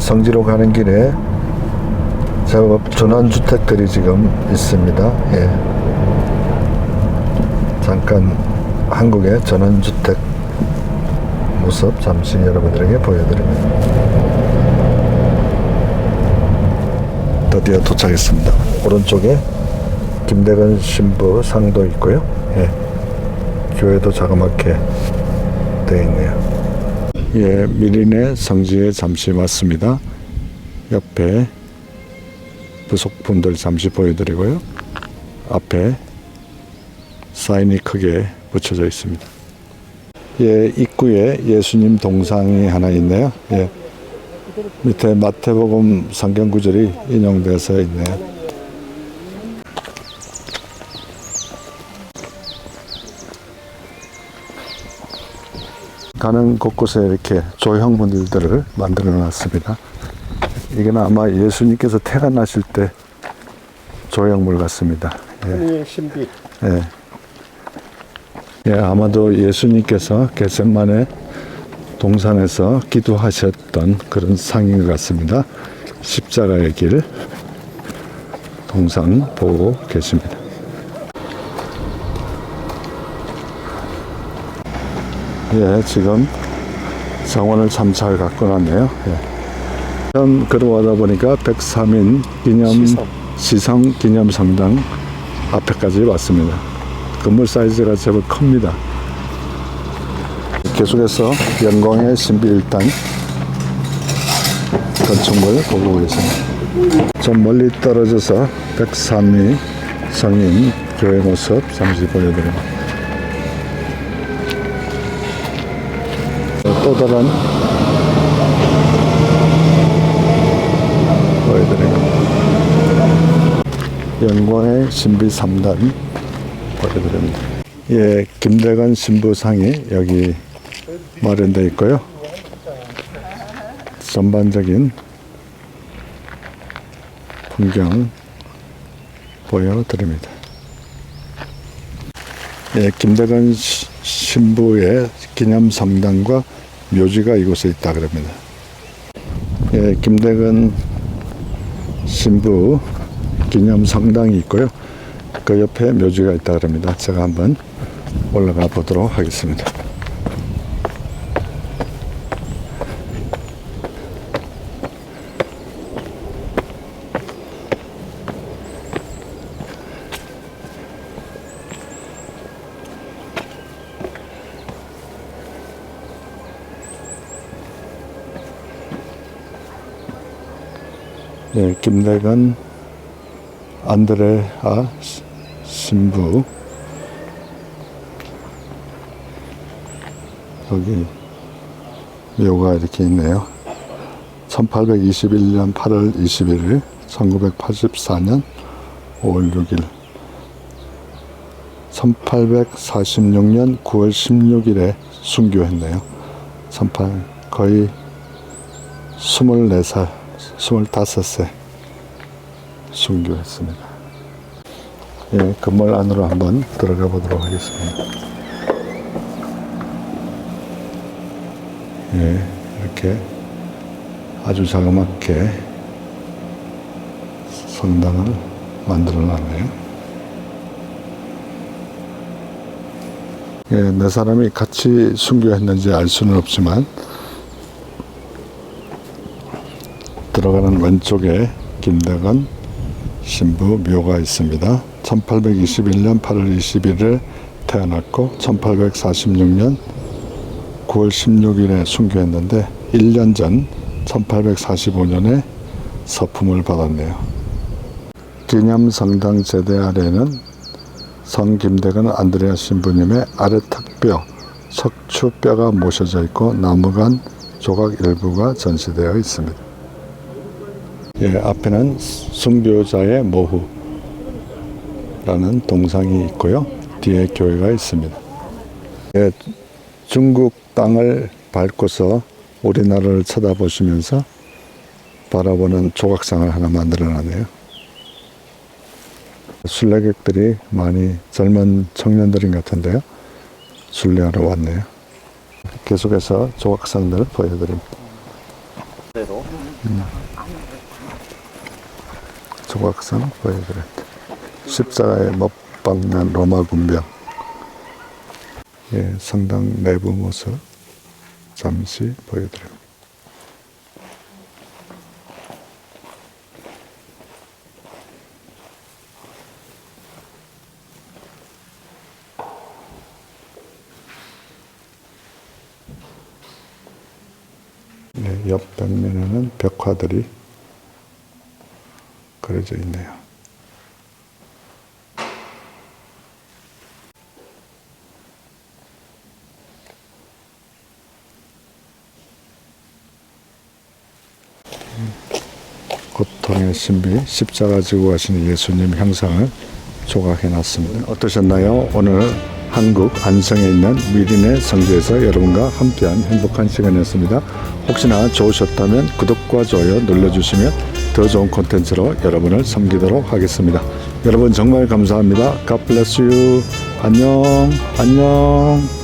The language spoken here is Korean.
성지로 가는 길에 제법 전원주택들이 지금 있습니다. 예. 잠깐 한국의 전원주택 모습 잠시 여러분들에게 보여드립니다. 드디어 도착했습니다. 오른쪽에 김대건 신부 상도 있고요. 예. 교회도 자그맣게 되어 있네요. 예, 미린의 성지에 잠시 왔습니다. 옆에 부속품들 잠시 보여드리고요. 앞에 사인이 크게 붙여져 있습니다. 예, 입구에 예수님 동상이 하나 있네요. 예. 밑에 마태복음 성경 구절이 인용돼서 있네요. 가는 곳곳에 이렇게 조형물들을 만들어 놨습니다. 이게 아마 예수님께서 태어나실 때 조형물 같습니다. 예. 예, 신비. 예. 예, 아마도 예수님께서 겟셋만의 동산에서 기도하셨던 그런 상인 것 같습니다. 십자가의 길 동상 보고 계십니다. 예, 지금 정원을 참 잘 갖고 놨네요. 예. 전 걸어오다 보니까 103인 기념 시성. 시성 기념 성당 앞에까지 왔습니다. 건물 사이즈가 제법 큽니다. 계속해서 영광의 신비 일단 건축물 보고 계십니다. 좀 멀리 떨어져서 103위 성인 교회 모습 잠시 보여드립니다. 또 다른 보여드립니다. 영광의 신비 3단 보여드립니다. 예, 김대건 신부상이 여기 마련되어 있고요. 전반적인 풍경 보여드립니다. 예, 김대건 시- 신부의 기념 성당과 묘지가 이곳에 있다 그럽니다. 예, 김대건 신부 기념 성당이 있고요. 그 옆에 묘지가 있다 그럽니다. 제가 한번 올라가 보도록 하겠습니다. 네, 김대건 안드레아 시- 신부 여기 묘가 이렇게 있네요. 1821년 8월 21일, 1984년 5월 6일, 1846년 9월 16일에 순교했네요. 18 거의 24살, 25세 순교했습니다. 예, 건물 안으로 한번 들어가 보도록 하겠습니다. 예, 이렇게 아주 자그맣게 성당을 만들어 놨네요. 예, 몇 사람이 같이 순교했는지 알 수는 없지만 들어가는 왼쪽에 김대건 신부 묘가 있습니다. 1821년 8월 21일에 태어났고 1846년 9월 16일에 순교했는데 1년 전 1845년에 서품을 받았네요. 기념 성당 제대 아래는 성 김대건 안드레아 신부님의 아래턱뼈, 척추뼈가 모셔져 있고 나무관 조각 일부가 전시되어 있습니다. 예, 앞에는 순교자의 모후라는 동상이 있고요. 뒤에 교회가 있습니다. 예, 중국 땅을 밟고서 우리나라를 쳐다보시면서 바라보는 조각상을 하나 만들어 놨네요. 순례객들이 많이 젊은 청년들인 것 같은데요. 순례하러 왔네요. 계속해서 조각상들을 보여드립니다. 대로 조각상 보여드렸다. 십자가에 못 박는 로마 군병. 예, 성당 내부 모습 잠시 보여드립니다. 네, 옆 벽면에는 벽화들이 그려져 있네요. 고통의 신비 십자가 지고 가시는 예수님 형상을 조각해 놨습니다. 어떠셨나요? 오늘 한국 안성에 있는 미린의 성지에서 여러분과 함께한 행복한 시간이었습니다. 혹시나 좋으셨다면 구독과 좋아요 눌러주시면 더 좋은 콘텐츠로 여러분을 섬기도록 하겠습니다. 여러분 정말 감사합니다. God bless you. 안녕, 안녕.